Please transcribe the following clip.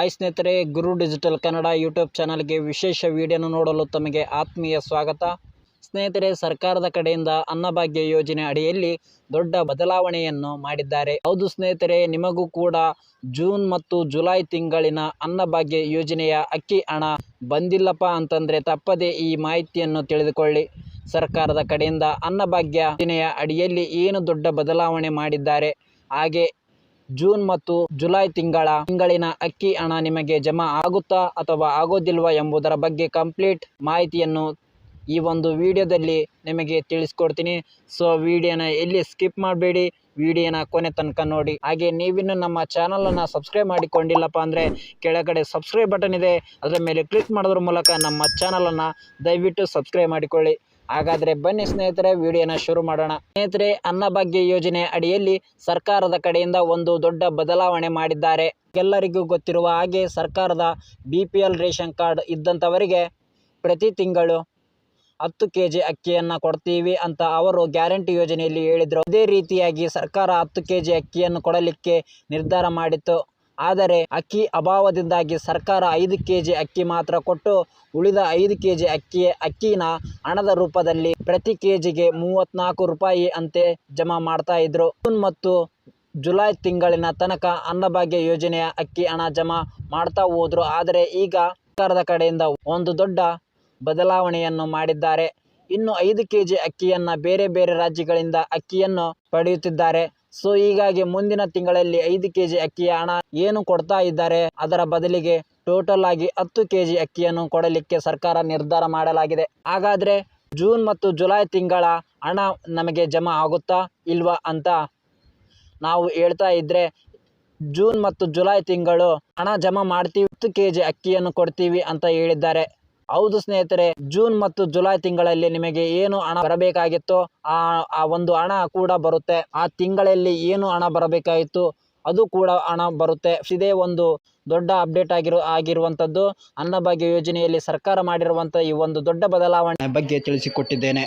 Hi ಸ್ನೇಹಿತರೆ, ಗುರು digital Kannada YouTube ಚಾನಲ್ಗೆ ವಿಶೇಷ ವಿಡಿಯೋನ ನೋಡಲು ತಮಗೆ ಆತ್ಮೀಯ ಸ್ವಾಗತ. ಸ್ನೇಹಿತರೆ, ಸರ್ಕಾರದ ಕಡೆಯಿಂದ ಅನ್ನಭಾಗ್ಯ ಯೋಜನೆ ಅಡಿಯಲ್ಲಿ ದೊಡ್ಡ ಬದಲಾವಣೆಯನ್ನು ಮಾಡಿದ್ದಾರೆ. ಹೌದು ಸ್ನೇಹಿತರೆ, ನಿಮಗೂ ಕೂಡ ಜೂನ್ ಮತ್ತು ಜುಲೈ ತಿಂಗಳಿನ ಅನ್ನಭಾಗ್ಯ ಯೋಜನೆಯ ಅಕ್ಕಿ ಹಣ ಬಂದಿಲ್ಲಪ್ಪ ಅಂತಂದರೆ ತಪ್ಪದೇ ಈ ಮಾಹಿತಿಯನ್ನು ತಿಳಿದುಕೊಳ್ಳಿ. ಸರ್ಕಾರದ ಕಡೆಯಿಂದ ಅನ್ನಭಾಗ್ಯ ಯೋಜನೆಯ ಅಡಿಯಲ್ಲಿ ಏನು ದೊಡ್ಡ ಬದಲಾವಣೆ ಮಾಡಿದ್ದಾರೆ? ಹಾಗೆ ಜೂನ್ ಮತ್ತು ಜುಲೈ ತಿಂಗಳ ತಿಂಗಳಿನ ಅಕ್ಕಿ ಹಣ ನಿಮಗೆ ಜಮಾ ಆಗುತ್ತಾ ಅಥವಾ ಆಗೋದಿಲ್ವಾ ಎಂಬುದರ ಬಗ್ಗೆ ಕಂಪ್ಲೀಟ್ ಮಾಹಿತಿಯನ್ನು ಈ ಒಂದು ವಿಡಿಯೋದಲ್ಲಿ ನಿಮಗೆ ತಿಳಿಸ್ಕೊಡ್ತೀನಿ. ಸೊ ವಿಡಿಯೋನ ಎಲ್ಲಿ ಸ್ಕಿಪ್ ಮಾಡಬೇಡಿ, ವಿಡಿಯೋನ ಕೊನೆ ತನಕ ನೋಡಿ. ಹಾಗೆ ನೀವಿನ್ನು ನಮ್ಮ ಚಾನಲನ್ನು ಸಬ್ಸ್ಕ್ರೈಬ್ ಮಾಡಿಕೊಂಡಿಲ್ಲಪ್ಪ ಅಂದರೆ ಕೆಳಗಡೆ ಸಬ್ಸ್ಕ್ರೈಬ್ ಬಟನ್ ಇದೆ. ಅದರ ಮೇಲೆ ಕ್ಲಿಕ್ ಮಾಡೋದ್ರ ಮೂಲಕ ನಮ್ಮ ಚಾನಲನ್ನು ದಯವಿಟ್ಟು ಸಬ್ಸ್ಕ್ರೈಬ್ ಮಾಡಿಕೊಳ್ಳಿ. ಹಾಗಾದರೆ ಬನ್ನಿ ಸ್ನೇಹಿತರೆ, ವಿಡಿಯೋನ ಶುರು ಮಾಡೋಣ. ಸ್ನೇಹಿತರೆ, ಅನ್ನಭಾಗ್ಯ ಯೋಜನೆ ಅಡಿಯಲ್ಲಿ ಸರ್ಕಾರದ ಕಡೆಯಿಂದ ಒಂದು ದೊಡ್ಡ ಬದಲಾವಣೆ ಮಾಡಿದ್ದಾರೆ. ಎಲ್ಲರಿಗೂ ಗೊತ್ತಿರುವ ಹಾಗೆ ಸರ್ಕಾರದ B P L ration card ಇದ್ದಂಥವರಿಗೆ ಪ್ರತಿ ತಿಂಗಳು ಹತ್ತು ಕೆ ಜಿ ಅಕ್ಕಿಯನ್ನು ಕೊಡ್ತೀವಿ ಅಂತ ಅವರು ಗ್ಯಾರಂಟಿ ಯೋಜನೆಯಲ್ಲಿ ಹೇಳಿದರು. ಅದೇ ರೀತಿಯಾಗಿ ಸರ್ಕಾರ ಹತ್ತು ಕೆ ಜಿ ಅಕ್ಕಿಯನ್ನು ಕೊಡಲಿಕ್ಕೆ ನಿರ್ಧಾರ ಮಾಡಿತ್ತು. ಆದರೆ ಅಕ್ಕಿ ಅಭಾವದಿಂದಾಗಿ ಸರ್ಕಾರ ಐದು ಕೆ ಜಿ ಅಕ್ಕಿ ಮಾತ್ರ ಕೊಟ್ಟು ಉಳಿದ ಐದು ಕೆ ಜಿ ಅಕ್ಕಿ ಅಕ್ಕಿನ ಹಣದ ರೂಪದಲ್ಲಿ ಪ್ರತಿ ಕೆ ಜಿಗೆ ಮೂವತ್ತ್ನಾಲ್ಕು ರೂಪಾಯಿ ಅಂತೆ ಜಮಾ ಮಾಡ್ತಾ ಇದ್ರು. ಜೂನ್ ಮತ್ತು ಜುಲೈ ತಿಂಗಳಿನ ತನಕ ಅನ್ನಭಾಗ್ಯ ಯೋಜನೆಯ ಅಕ್ಕಿ ಹಣ ಜಮಾ ಮಾಡ್ತಾ ಹೋದ್ರು. ಆದರೆ ಈಗ ಸರ್ಕಾರದ ಕಡೆಯಿಂದ ಒಂದು ದೊಡ್ಡ ಬದಲಾವಣೆಯನ್ನು ಮಾಡಿದ್ದಾರೆ. ಇನ್ನು ಐದು ಕೆ ಜಿ ಅಕ್ಕಿಯನ್ನು ಬೇರೆ ಬೇರೆ ರಾಜ್ಯಗಳಿಂದ ಅಕ್ಕಿಯನ್ನು ಪಡೆಯುತ್ತಿದ್ದಾರೆ. ಸೊ ಹೀಗಾಗಿ ಮುಂದಿನ ತಿಂಗಳಲ್ಲಿ ಐದು ಕೆ ಜಿ ಅಕ್ಕಿಯ ಹಣ ಏನು ಕೊಡ್ತಾ ಇದ್ದಾರೆ? ಅದರ ಬದಲಿಗೆ ಟೋಟಲ್ ಆಗಿ ಹತ್ತು ಕೆ ಜಿ ಅಕ್ಕಿಯನ್ನು ಕೊಡಲಿಕ್ಕೆ ಸರ್ಕಾರ ನಿರ್ಧಾರ ಮಾಡಲಾಗಿದೆ. ಹಾಗಾದರೆ ಜೂನ್ ಮತ್ತು ಜುಲೈ ತಿಂಗಳ ಹಣ ನಮಗೆ ಜಮಾ ಆಗುತ್ತಾ ಇಲ್ವಾ ಅಂತ ನಾವು ಹೇಳ್ತಾ ಇದ್ದರೆ ಜೂನ್ ಮತ್ತು ಜುಲೈ ತಿಂಗಳು ಹಣ ಜಮಾ ಮಾಡ್ತೀವಿ, ಹತ್ತು ಕೆ ಜಿ ಅಕ್ಕಿಯನ್ನು ಕೊಡ್ತೀವಿ ಅಂತ ಹೇಳಿದ್ದಾರೆ. ಹೌದು ಸ್ನೇಹಿತರೆ, ಜೂನ್ ಮತ್ತು ಜುಲೈ ತಿಂಗಳಲ್ಲಿ ನಿಮಗೆ ಏನು ಹಣ ಬರಬೇಕಾಗಿತ್ತು ಆ ಆ ಒಂದು ಹಣ ಕೂಡ ಬರುತ್ತೆ. ಆ ತಿಂಗಳಲ್ಲಿ ಏನು ಹಣ ಬರಬೇಕಾಗಿತ್ತು ಅದು ಕೂಡ ಹಣ ಬರುತ್ತೆ. ಇದೇ ಒಂದು ದೊಡ್ಡ ಅಪ್ಡೇಟ್ ಆಗಿರೋ, ಆಗಿರುವಂಥದ್ದು. ಅನ್ನಭಾಗ್ಯ ಯೋಜನೆಯಲ್ಲಿ ಸರ್ಕಾರ ಮಾಡಿರುವಂಥ ಈ ಒಂದು ದೊಡ್ಡ ಬದಲಾವಣೆ ಬಗ್ಗೆ ತಿಳಿಸಿಕೊಟ್ಟಿದ್ದೇನೆ.